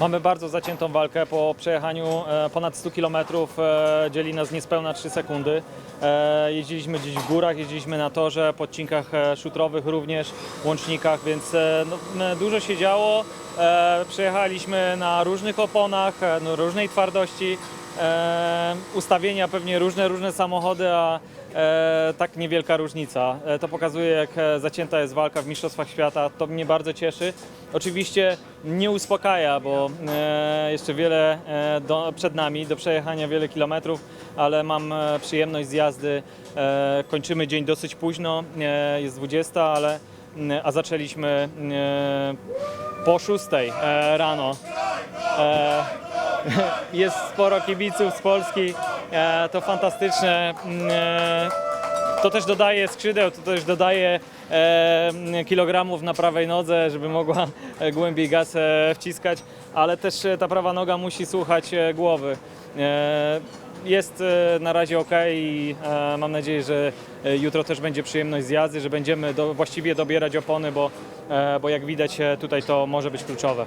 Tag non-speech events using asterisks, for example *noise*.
Mamy bardzo zaciętą walkę. Po przejechaniu e, ponad 100 km e, dzieli nas niespełna 3 sekundy. E, Jeździliśmy gdzieś w górach, jeździliśmy na torze, po odcinkach szutrowych również, łącznikach, więc no, dużo się działo. Przejechaliśmy na różnych oponach, no, różnej twardości. E, ustawienia pewnie różne, różne samochody, a e, tak niewielka różnica. E, to pokazuje, jak e, zacięta jest walka w Mistrzostwach Świata. To mnie bardzo cieszy. Oczywiście nie uspokaja, bo e, jeszcze wiele e, do, przed nami, do przejechania wiele kilometrów, ale mam e, przyjemność z jazdy. E, kończymy dzień dosyć późno, e, jest 20, ale m, a zaczęliśmy e, po 6 e, rano. E, *laughs* jest sporo kibiców z Polski, e, to fantastyczne. Mm, e, To też dodaje skrzydeł, to też dodaje e, kilogramów na prawej nodze, żeby mogła głębiej gaz wciskać, ale też ta prawa noga musi słuchać głowy. Jest na razie ok i mam nadzieję, że jutro też będzie przyjemność z jazdy, że będziemy do, właściwie dobierać opony, bo, bo jak widać tutaj to może być kluczowe.